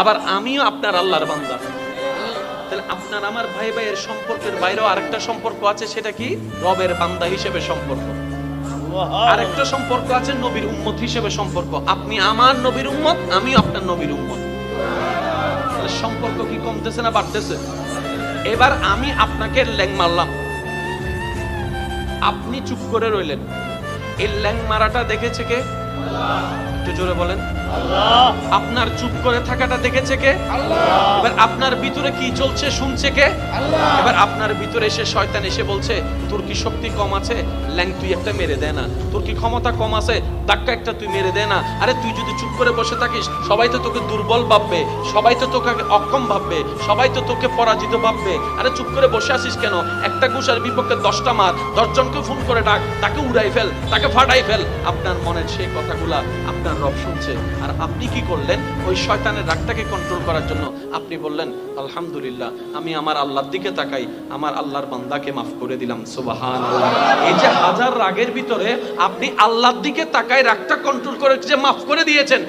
আবার আমিও আপনার আল্লাহর বান্দা। তাহলে আপনার আমার ভাই ভাইয়ের সম্পর্কের বাইরেও আরেকটা সম্পর্ক আছে সেটা কি? রবের বান্দা হিসেবে সম্পর্ক। আরেকটা সম্পর্ক আছে নবীর উম্মত হিসেবে সম্পর্ক। আপনি আমার নবীর উম্মত আমি আপনার নবীর উম্মত। সম্পর্ক কি কমতেছে না বাড়তেছে? এবার আমি আপনাকে ল্যাং মারলাম। আপনি চুপ করে রইলেন। এই ল্যাং মারাটা দেখেছে কে? একটু জোরে বলেন। আপনার চুপ করে থাকাটা দেখেছে কে? এবার আপনার ভিতরে কি চলছে শুনছে কে? এবার আপনার ভিতরে এসে শয়তান এসে বলছে, তোর কি শক্তি কম আছে? ল্যাং, তুই একটা মেরে দে না। তোর কি ক্ষমতা কম আছে? ধাক্কা একটা তুই মেরে দে না। আরে, তুই যদি চুপ করে বসে থাকিস, সবাই তো তোকে দুর্বল ভাববে, সবাই তো তোকে অক্ষম ভাববে, সবাই তো তোকে পরাজিত ভাববে। আরে, চুপ করে বসে আসিস কেন? একটা ঘুষার বিপক্ষে দশটা মার, দশজনকে ফোন করে ডাক, তাকে উড়াই ফেল, তাকে ফাটাই ফেল। আপনার মনের সেই কথাগুলা আপনার রব শুনছে। আর আপনি কি করলেন? ওই শয়তানের রাগটাকে কন্ট্রোল করার জন্য আপনি বললেন, আলহামদুলিল্লাহ, আমি আমার আল্লাহর দিকে তাকাই, আমার আল্লাহর বান্দাকে মাফ করে দিলাম। সুবাহান এই যে হাজার রাগের ভিতরে আপনি আল্লাহর দিকে তাকাই রাগটা কন্ট্রোল করে যে মাফ করে দিয়েছেন